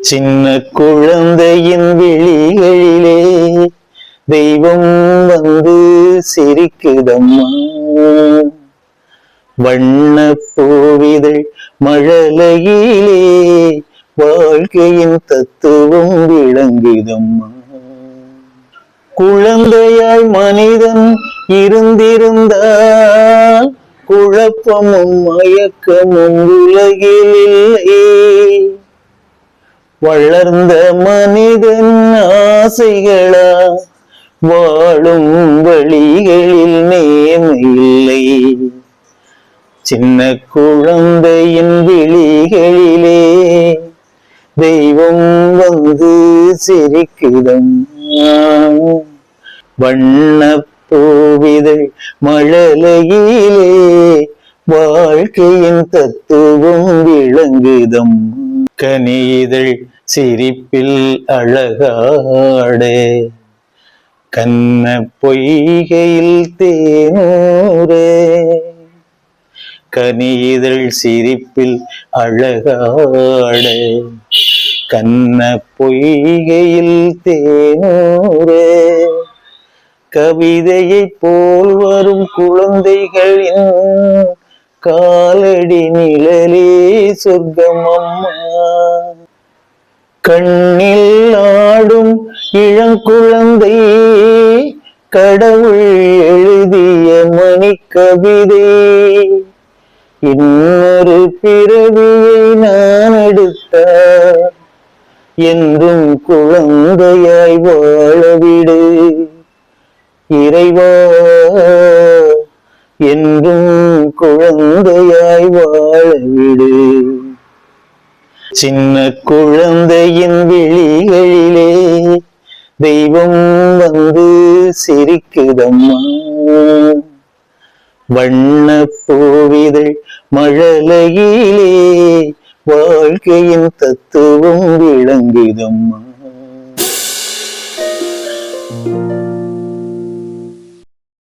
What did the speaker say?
சின்ன குழந்தையின் விழிகளிலே தெய்வம் வந்து சிரிக்குதம்மா. வண்ண பூவிதழ் மழலையிலே வாழ்க்கையின் தத்துவம் விளங்குதம்மா. குழந்தையாய் மனிதன் இருந்திருந்தால் குழப்பமும் மயக்கமும் உலகில் இல்லை. வளர்ந்த மனிதன் ஆசைகளா? வாழும் வழிகளில் நேமில்லை சின்ன குழந்தையின் விழிகளிலே தெய்வம் வந்து சிரிக்குதம். வண்ண பூவிதழ் மழலையிலே வாழ்க்கையின் தத்துவம் விளங்குதம். கனிதழ் சிரிப்பில் அழகாடே. கண்ண பொய்கையில் தேனூரே. கனிதழ் சிரிப்பில் அழகாடே. கண்ண பொய்கையில் தேனூரே. கவிதையை போல் வரும் குழந்தைகளின் காலடி நிழலே சொர்க்கம் அம்மா கண்ணில் ஆடும் இளங்குழந்தை கடவுள் எழுதிய மணிக்கவிதை. இன்னொரு பிறவியை நான் எடுத்த என்றும் குழந்தையாய் வாழவிடு. இறைவா என்றும் குழந்தையாய் வாழவிடு சின்ன குழந்தையின் விழிகளிலே தெய்வம் வந்து சிரிக்குதம்மா. வண்ண பூவிதழ் மழலையிலே வாழ்க்கையின் தத்துவம் விளங்குதம்மா.